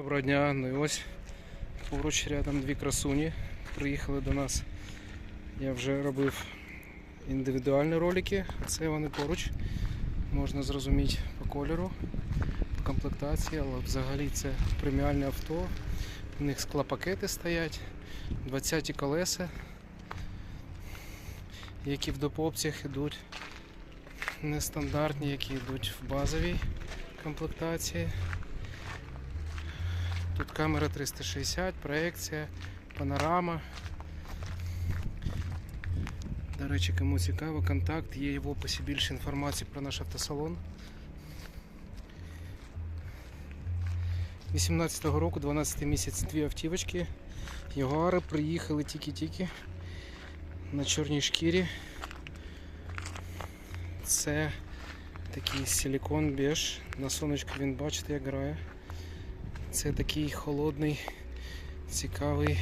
Доброго дня, ну і ось поруч рядом дві красуні приїхали до нас. Я вже робив індивідуальні ролики, а це вони поруч. Можна зрозуміти по кольору, по комплектації, але взагалі це преміальне авто. У них склопакети стоять, 20-ті колеса, які в допопцях йдуть нестандартні, які йдуть в базовій комплектації. Тут камера 360, проекція, панорама. До речі, кому цікаво, контакт, є в описі більше інформації про наш автосалон. 18-го року, 12 місяць, дві автівочки. Ягуари приїхали тільки-тільки на чорній шкірі. Це такий силікон беж. На сонечку він бачите, як грає. Це такий холодний, цікавий,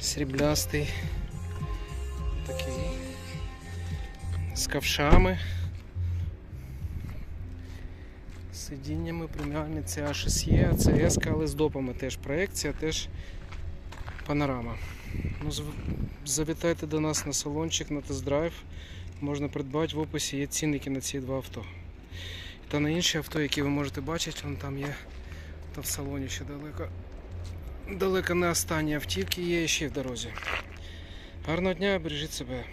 сріблястий, такий з ковшами, сидіннями преміальні. Це А6Е, це S, але з допами теж проекція, теж панорама. Ну, завітайте до нас на салончик, на тест-драйв. Можна придбати в описі є цінники на ці два авто. Та на інші авто, які ви можете бачити, вон там є. Та в салоні ще далеко. Далеко не останні автівки є ще в дорозі. Гарного дня, бережіть себе.